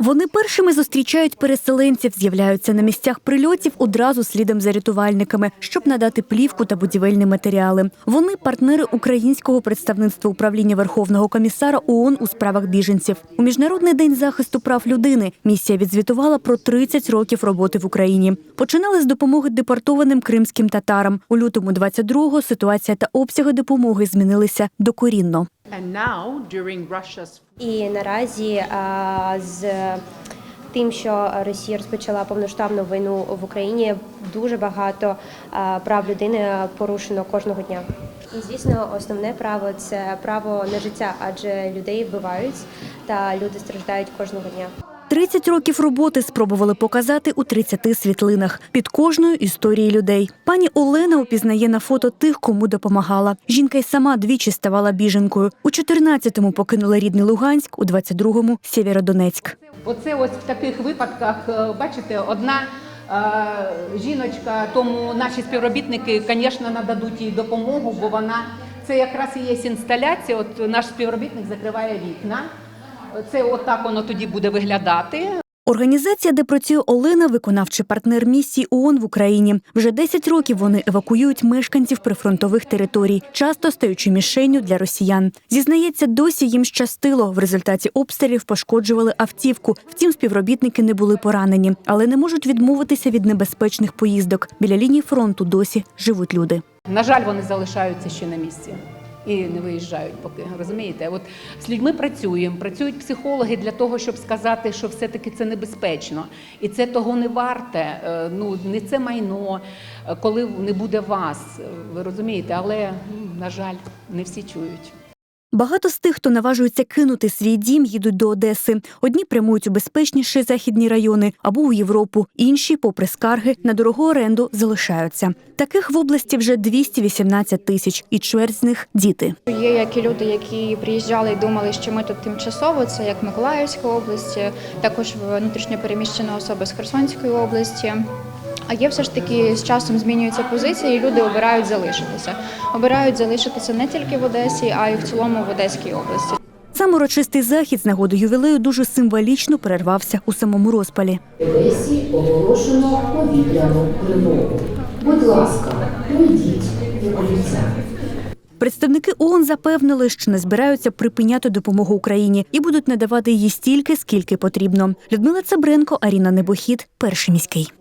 Вони першими зустрічають переселенців, з'являються на місцях прильотів одразу слідом за рятувальниками, щоб надати плівку та будівельні матеріали. Вони партнери українського представництва управління Верховного комісара ООН у справах біженців. У міжнародний день захисту прав людини місія відзвітувала про 30 років роботи в Україні. Починали з допомоги депортованим кримським татарам. У лютому 22-го ситуація та обсяги допомоги змінилися докорінно. And now, during Russia's І наразі а, з тим, що Росія розпочала повноштабну війну в Україні, дуже багато а, прав людини порушено кожного дня. І звісно, основне право це право на життя, адже людей вбивають та люди страждають кожного дня. 30 років роботи спробували показати у 30 світлинах під кожною історією людей. Пані Олена упізнає на фото тих, кому допомагала. Жінка й сама двічі ставала біженкою. У 14-му покинула рідний Луганськ, у 22-му – Сєвєродонецьк. Оце ось в таких випадках, е, бачите, одна е, жіночка, тому наші співробітники, звісно, нададуть їй допомогу, бо вона це якраз і є інсталяція. От наш співробітник закриває вікна. Це отак воно тоді буде виглядати. Організація, де працює Олена, виконавчий партнер місії ООН в Україні. Вже 10 років вони евакуюють мешканців прифронтових територій, часто стаючи мішенню для росіян. Зізнається, досі їм щастило. В результаті обстрілів пошкоджували автівку. Втім, співробітники не були поранені, але не можуть відмовитися від небезпечних поїздок. Біля лінії фронту досі живуть люди. На жаль, вони залишаються ще на місці. І не виїжджають поки розумієте. От з людьми працюємо, працюють психологи для того, щоб сказати, що все-таки це небезпечно, і це того не варте. е, Ну не це майно, е, коли не буде вас. е, Ви розумієте, але на жаль, не всі чують. Багато з тих, хто наважується кинути свій дім, їдуть до Одеси. Одні прямують у безпечніші західні райони або у Європу. Інші, попри скарги, на дорогу оренду залишаються. Таких в області вже 218 тисяч, і чверть з них діти. Є як і люди, які приїжджали і думали, що ми тут тимчасово, це як Миколаївська область, також внутрішньо переміщена особа з Херсонської області. А є все ж таки з часом змінюється позиція, і люди обирають залишитися. Обирають залишитися не тільки в Одесі, а й в цілому в Одеській області. Сам урочистий захід з нагоди ювілею дуже символічно перервався у самому розпалі. Одесі оголошено повітряну тривогу. Будь ласка, прийдіть в укриття. Представники ООН запевнили, що не збираються припиняти допомогу Україні і будуть надавати її стільки, скільки потрібно. Людмила Цабренко, Аріна Небохід, перший міський.